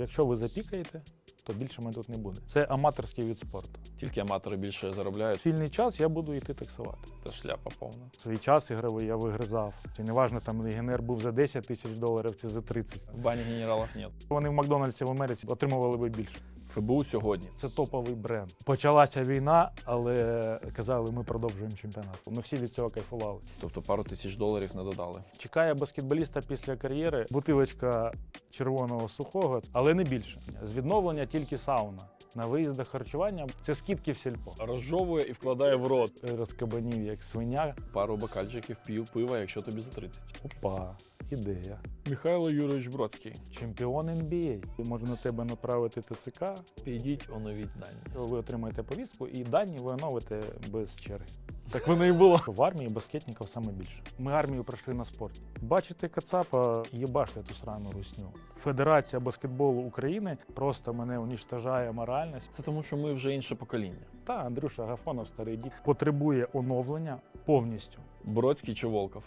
Якщо ви запікаєте, то більше мене тут не буде. Це аматорський від спорту. Тільки аматори більше заробляють. Вільний час я буду йти таксувати. Це шляпа повна. Свій час ігровий я вигризав. Чи неважно, там легіонер був за 10 тисяч доларів чи за 30. В бані генералів ні. Вони в Макдональдсі в Америці отримували би більше. ФБУ сьогодні. Це топовий бренд. Почалася війна, але казали, ми продовжуємо чемпіонат. Ми всі від цього кайфували. Тобто пару тисяч доларів не додали. Чекає баскетболіста після кар'єри бутилочка червоного сухого, але не більше. З відновлення тільки сауна. На виїздах харчування це скидки в сільпо. Розжовує і вкладає в рот. Розкабанів як свиня. Пару бокальчиків п'ю пива, якщо тобі за 30. Опа, ідея. Михайло Юрійович Бродський. Чемпіон NBA. Можна на тебе направити ТЦК, Підіть, оновіть дані. ви отримаєте повістку і дані ви оновите без черги. Так воно і було. В армії баскетників саме більше. Ми армію пройшли на спорт. Бачите Кацапа, їбаште ту срану русню. Федерація баскетболу України просто мене унічтажає морально. Це тому, що ми вже інше покоління. Та Андрюша Гафонов, старий дід, потребує оновлення повністю. Бродський чи Волков?